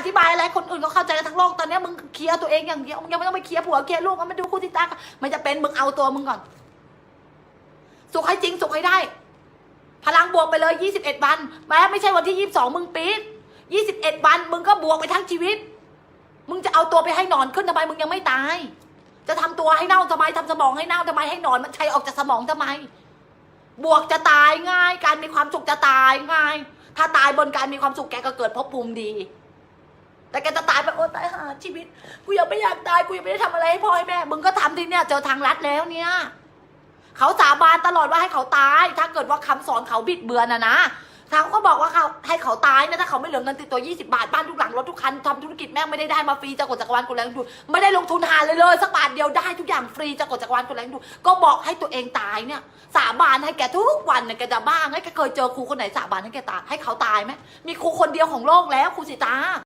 อธิบายอะไรคนอื่นก็เข้าใจกันทั้งโลกตอนนี้มึงเคลียร์ตัวเองอย่างเดียวมึงยังไม่ต้องไปเคลียร์ผัวเคลียร์ลูกมันมาดูคู่ที่ตาไม่จะเป็นมึงเอาตัวมึงก่อน สุขให้จริงสุขให้ได้ พลังบวกไปเลยยี่สิบเอ็ดวันแม้ไม่ใช่วันที่ยี่สิบสองมึงปี๊ดยี่สิบเอ็ดวันมึงก็บวกไปทั้งชีวิต มึงจะเอาตัวไปให้นอนขึ้นทำไมมึงยังไม่ตาย จะทำตัวให้เน่าทำไมทำสมองให้เน่าทำไมให้นอนมันใช้ออกจากสมองทำไม บวกจะตายง่าย การมีความสุขจะตายง่าย ถ้าตายบนการมีความสุขแกก็เกิดภพภูมิดี แต่แกจะตายแบบโอ้ตายหาชีวิต กูยังไม่อยากตายกูยังไม่ได้ทำอะไรให้พ่อให้แม่ มึงก็ทำที่เนี่ยเจอทางลัดแล้วเนี่ยเขาสาบานตลอดว่าให้เขาตาย ถ้าเกิดว่าคำสอนเขาบิดเบือนนะนะเขาก็บอกว่าเขาให้เขาตายนะถ้าเขาไม่เหลือเงินติดตัว 20 บาทบ้านทุกหลังรถทุกคันทำธุรกิจแม่งไม่ได้ได้มาฟรีจากกฎจักรวาลกูแรงดูไม่ได้ลงทุนหาเลยเลยสักบาทเดียวได้ทุกอย่างฟรีจากกฎจักรวาลกูแรงดูก็บอกให้ตัวเองตายเนี่ยสาบานให้แกทุกวันเนี่ยแกจะบ้างให้แกเคยเจอครูคนไหนสาบานให้แกตายให้เขาตายไหมมีครูคนเดียวของโลกแล้วครูสิตา